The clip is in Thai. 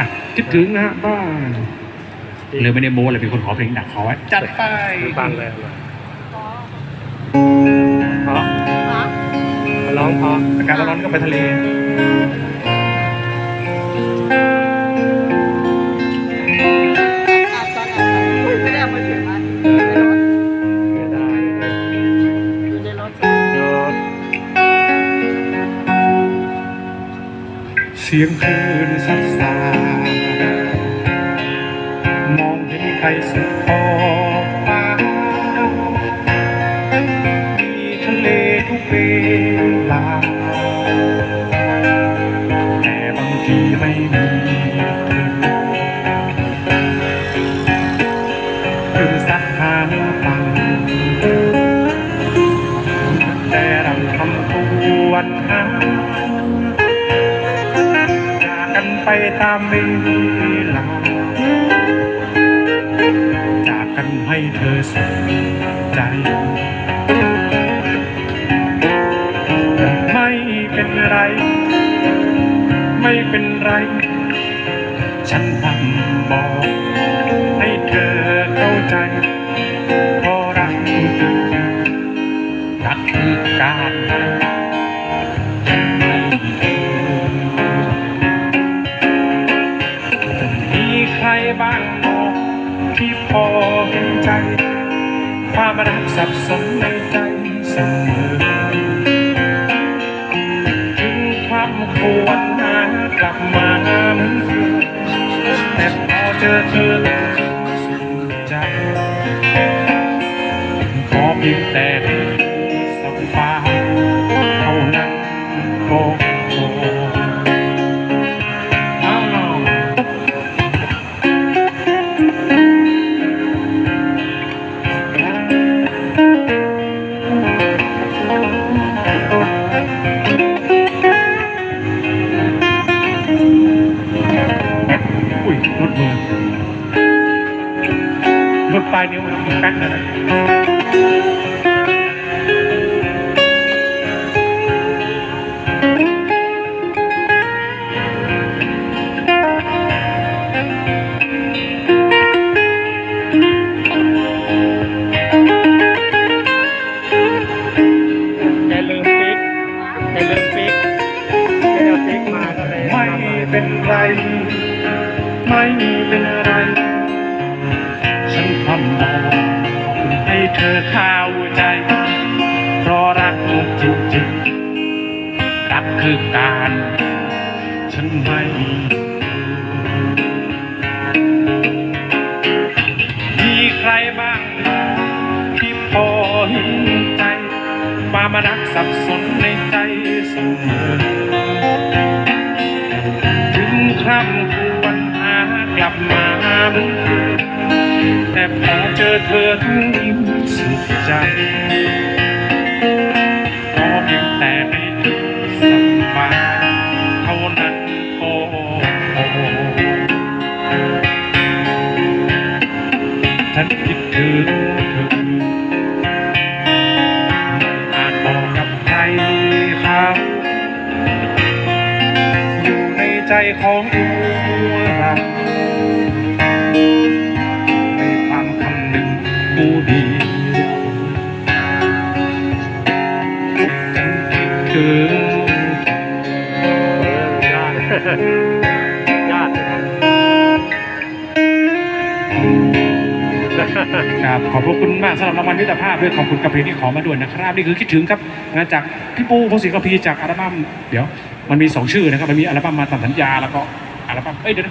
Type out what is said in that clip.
อะคิดถึงนะฮะบ้านเลยไม่ได้โม้เลยเป็นคนขอเพลงดักขอไว้จัดไปฟังเลยเพราะมาร้องเพราะอากาศร้อนๆก็ไปทะเลอาบตอน เสียงคลื่นซัดสามองเห็นใครสุดขอบฟ้ามีทะเลทุกเวลา แต่บางทีไม่มีคลื่นซัดหาฟังแต่รำคำทวนหาจากกัน ไปตามเวลาจากกันให้เธอสนใจไม่เป็นไร ไม่เป็นไร ฉันทำบอกามรักสับสนในใจเสมอถึงความควรหากลับมาเหมือนเคยแต่พอเจอเธอสุดใจขอเพียงแต่ มือรถปลายนิ้วมันแป๊กนะแกลืมฟิกแกลืมฟิกแกเอาฟิกมาก็เลยไม่เป็นไร ไม่เป็นไร ฉันทำบอกให้เธอเข้าใจ เพราะรักจริงๆ รักคือการ ฉันไม่มีใครบ้าง ที่พอเห็นใจ ความรักสับสนในใจเสมอ เธอทั้งยิ้มสุดใจขอเพียงแต่ให้เธอสบายเท่านั้นก็พอฉันคิดถึงเธอไม่อาจบอกกับใครเขาอยู่ในใจของเรา ครับ ขอบพระคุณมากสำหรับรางวัลมิตรภาพด้วยขอบคุณกับเพลงที่ขอมาด้วยนะครับนี่คือคิดถึงครับงานจากพี่ปูพงศิษฐ์กพีจากอัลบั้มเดี๋ยวมันมีสองชื่อนะครับมันมีอัลบั้มมาตามสัญญาแล้วก็อัลบั้มเอ้ยเดี๋ยวนะ